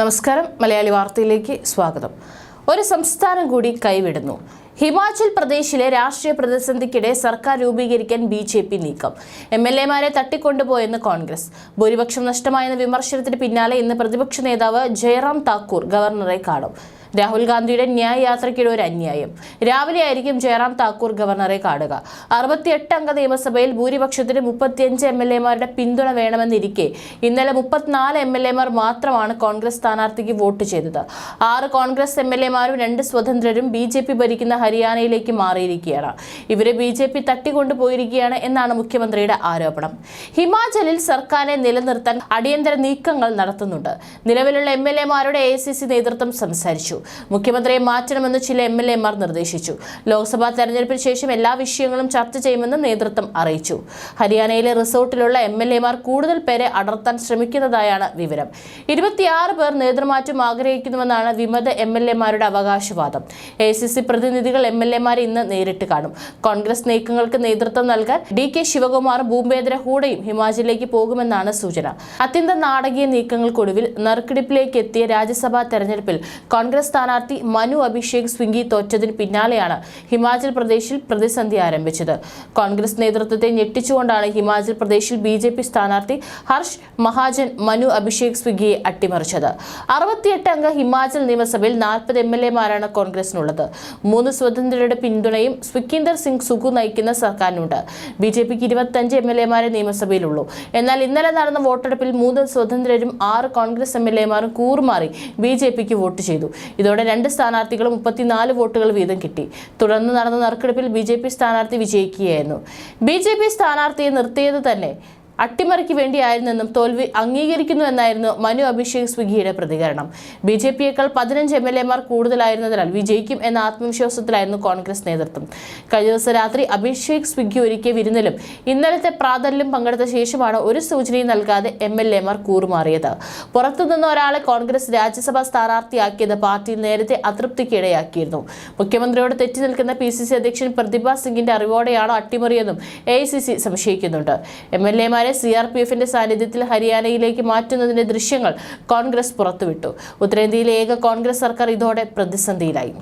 നമസ്കാരം. മലയാളി വാർത്തയിലേക്ക് സ്വാഗതം. ഒരു സംസ്ഥാനം കൂടി കൈവിടുന്നു. ഹിമാചൽ പ്രദേശിലെ രാഷ്ട്രീയ പ്രതിസന്ധിക്കിടെ സർക്കാർ രൂപീകരിക്കാൻ ബി ജെ പി നീക്കം. എം എൽ എമാരെ തട്ടിക്കൊണ്ടുപോയെന്ന് കോൺഗ്രസ്. ഭൂരിപക്ഷം നഷ്ടമായെന്ന വിമർശനത്തിന് പിന്നാലെ ഇന്ന് പ്രതിപക്ഷ നേതാവ് ജയറാം താക്കൂർ ഗവർണറെ കാണും. രാഹുൽ ഗാന്ധിയുടെ ന്യായ യാത്രയ്ക്കിടെ ഒരു അന്യായം. രാവിലെ ആയിരിക്കും ജയറാം താക്കൂർ ഗവർണറെ കാണുക. അറുപത്തിയെട്ട് അംഗ നിയമസഭയിൽ ഭൂരിപക്ഷത്തിന് മുപ്പത്തിയഞ്ച് എം എൽ എമാരുടെ പിന്തുണ വേണമെന്നിരിക്കെ ഇന്നലെ മുപ്പത്തിനാല് എം എൽ എമാർ മാത്രമാണ് കോൺഗ്രസ് സ്ഥാനാർത്ഥിക്ക് വോട്ട് ചെയ്തത്. ആറ് കോൺഗ്രസ് എം എൽ എമാരും രണ്ട് സ്വതന്ത്രരും ബി ജെ പി ഭരിക്കുന്ന ഹരിയാനയിലേക്ക് മാറിയിരിക്കുകയാണ്. ഇവരെ ബി ജെ പി തട്ടിക്കൊണ്ടുപോയിരിക്കുകയാണ് എന്നാണ് മുഖ്യമന്ത്രിയുടെ ആരോപണം. ഹിമാചലിൽ സർക്കാരിനെ നിലനിർത്താൻ അടിയന്തര നീക്കങ്ങൾ നടത്തുന്നുണ്ട്. നിലവിലുള്ള എം എൽ എമാരുടെ എ സി സി നേതൃത്വം സംസാരിച്ചു. മുഖ്യമന്ത്രിയെ മാറ്റണമെന്ന് ചില എം എൽ എമാർ നിർദ്ദേശിച്ചു. ലോക്സഭാ തെരഞ്ഞെടുപ്പിന് ശേഷം എല്ലാ വിഷയങ്ങളും ചർച്ച ചെയ്യുമെന്ന് നേതൃത്വം അറിയിച്ചു. ഹരിയാനയിലെ റിസോർട്ടിലുള്ള എം എൽ എമാർ കൂടുതൽ പേരെ അടർത്താൻ ശ്രമിക്കുന്നതായാണ് വിവരം. ഇരുപത്തിയാറ് പേർ നേതൃമാറ്റം ആഗ്രഹിക്കുന്നുവെന്നാണ് വിമത എം എൽ എമാരുടെ അവകാശവാദം. എ സി സി പ്രതിനിധികൾ എം എൽ എമാരെ ഇന്ന് നേരിട്ട് കാണും. കോൺഗ്രസ് നീക്കങ്ങൾക്ക് നേതൃത്വം നൽകാൻ ഡി കെ ശിവകുമാർ ഭൂപേന്ദ്ര ഹൂഡയും ഹിമാചലിലേക്ക് പോകുമെന്നാണ് സൂചന. അത്യന്തം നാടകീയ നീക്കങ്ങൾക്കൊടുവിൽ നറുക്കെടുപ്പിലേക്ക് എത്തിയ രാജ്യസഭാ തെരഞ്ഞെടുപ്പിൽ കോൺഗ്രസ് സ്ഥാനാർത്ഥി മനു അഭിഷേക് സ്വിംഗി തോറ്റതിന് പിന്നാലെയാണ് ഹിമാചൽ പ്രദേശിൽ പ്രതിസന്ധി ആരംഭിച്ചത്. കോൺഗ്രസ് നേതൃത്വത്തെ ഞെട്ടിച്ചുകൊണ്ടാണ് ഹിമാചൽ പ്രദേശിൽ ബി ജെ പി സ്ഥാനാർത്ഥി ഹർഷ് മഹാജൻ മനു അഭിഷേക് സ്വിഗിയെ അട്ടിമറിച്ചത്. അറുപത്തിയെട്ട് അംഗ ഹിമാചൽ നിയമസഭയിൽ നാൽപ്പത് എം എൽ എമാരാണ് കോൺഗ്രസിനുള്ളത്. മൂന്ന് സ്വതന്ത്രരുടെ പിന്തുണയും സുഖീന്ദർ സിംഗ് സുഖു നയിക്കുന്ന സർക്കാരിനുണ്ട്. ബി ജെ പിക്ക് ഇരുപത്തഞ്ച് എം എൽ എമാരെ നിയമസഭയിലുള്ളൂ. എന്നാൽ ഇന്നലെ നടന്ന വോട്ടെടുപ്പിൽ മൂന്ന് സ്വതന്ത്രരും ആറ് കോൺഗ്രസ് എം എൽ എമാരും കൂറുമാറി ബി ജെ പിക്ക് വോട്ട് ചെയ്തു. ഇതോടെ രണ്ട് സ്ഥാനാർത്ഥികളും മുപ്പത്തിനാല് വോട്ടുകൾ വീതം കിട്ടി. തുടർന്ന് നടന്ന നറുക്കെടുപ്പിൽ ബി ജെ പി സ്ഥാനാർത്ഥി വിജയിക്കുകയായിരുന്നു. ബി ജെ പി സ്ഥാനാർത്ഥിയെ നിർത്തിയത് തന്നെ അട്ടിമറിക്ക് വേണ്ടിയായിരുന്നെന്നും തോൽവി അംഗീകരിക്കുന്നുവെന്നായിരുന്നു മനു അഭിഷേക് സ്വിഗിയുടെ പ്രതികരണം. ബി ജെ പിയേക്കാൾ പതിനഞ്ച് എം എൽ എമാർ കൂടുതലായിരുന്നതിനാൽ വിജയിക്കും എന്ന ആത്മവിശ്വാസത്തിലായിരുന്നു കോൺഗ്രസ് നേതൃത്വം. കഴിഞ്ഞ ദിവസം രാത്രി അഭിഷേക് സ്വിഗി ഒരുക്കിയ വിരുന്നിലും ഇന്നലത്തെ പ്രാതലിലും പങ്കെടുത്ത ശേഷമാണ് ഒരു സൂചനയും നൽകാതെ എം എൽ എമാർ കൂറുമാറിയത്. പുറത്തുനിന്ന് ഒരാളെ കോൺഗ്രസ് രാജ്യസഭാ സ്ഥാനാർത്ഥിയാക്കിയത് പാർട്ടി നേരത്തെ അതൃപ്തിക്കിടയാക്കിയിരുന്നു. മുഖ്യമന്ത്രിയോട് തെറ്റി നിൽക്കുന്ന പി സി സി അധ്യക്ഷൻ പ്രതിഭ സിംഗിന്റെ അറിവോടെയാണോ അട്ടിമറിയെന്നും എ ഐ സി സി സംശയിക്കുന്നുണ്ട്. എം എൽ എമാരെ സി ആർ പി എഫിന്റെ സാന്നിധ്യത്തിൽ ഹരിയാനയിലേക്ക് മാറ്റുന്നതിന്റെ ദൃശ്യങ്ങൾ കോൺഗ്രസ് പുറത്തുവിട്ടു. ഉത്തരേന്ത്യയിലെ ഏക കോൺഗ്രസ് സർക്കാർ ഇതോടെ പ്രതിസന്ധിയിലായി.